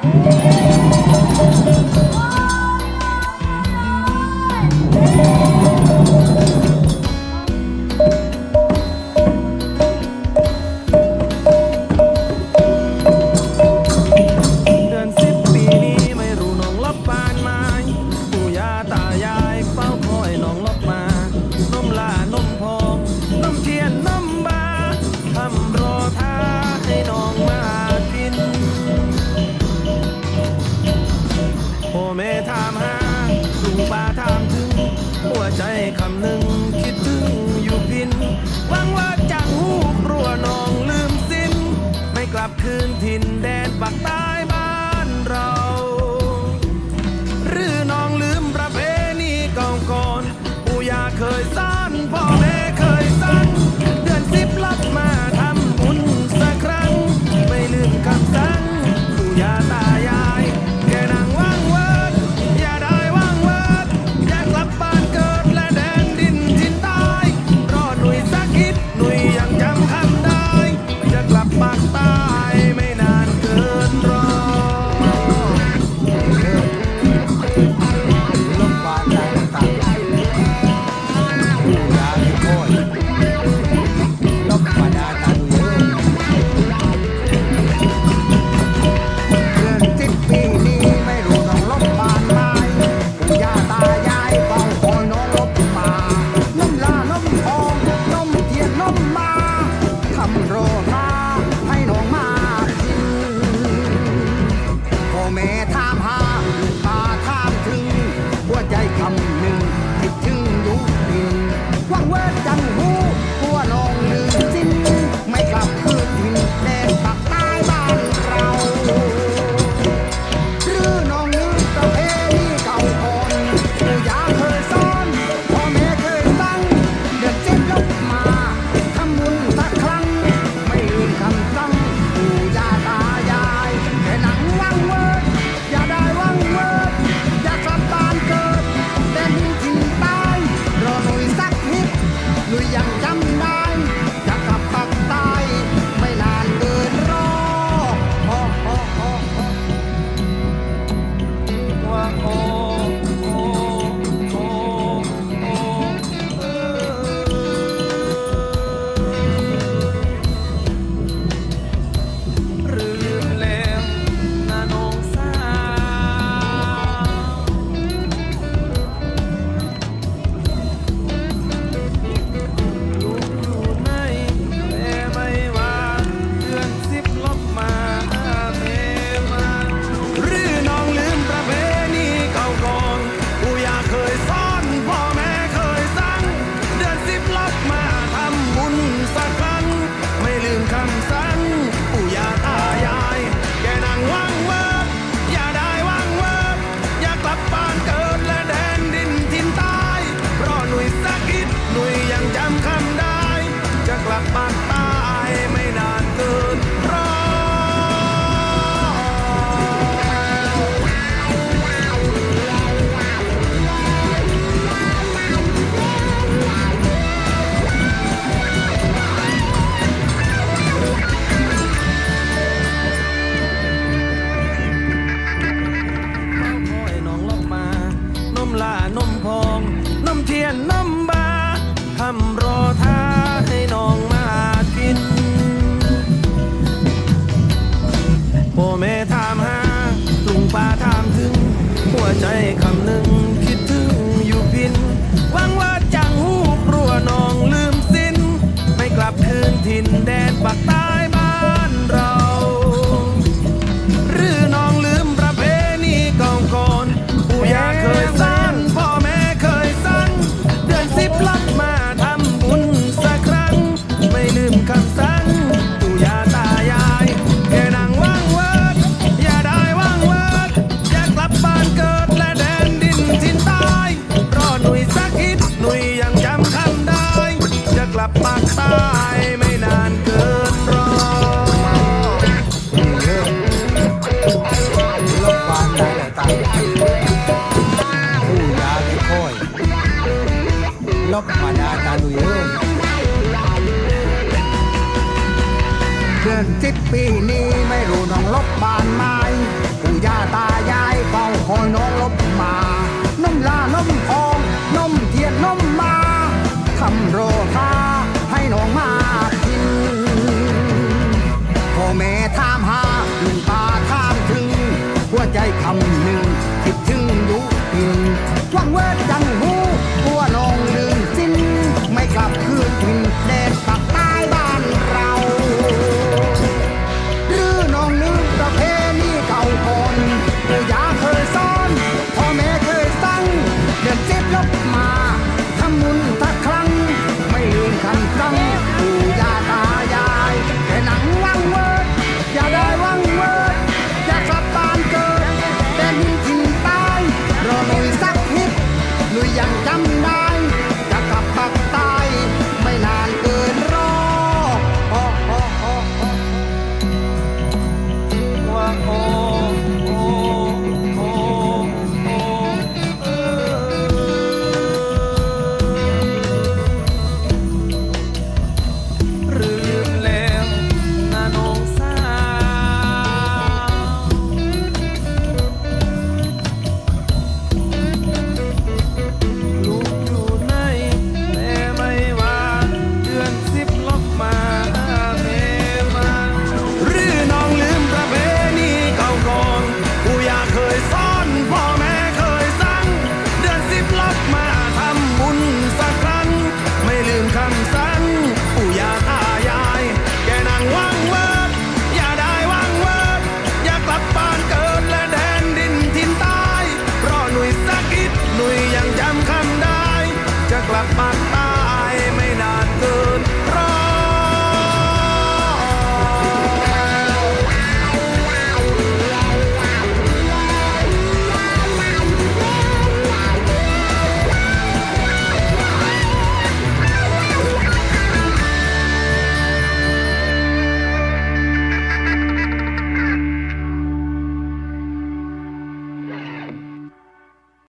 Oh! คืนที back, back. pada tanu ya เพื่อนสิบปีนี้ไม่รู้น้องลบบานไม้ปู่ย่าตายายเฝ้าคอยน้องลบมานมลานมพองนมเทียนนมมาทำโรทา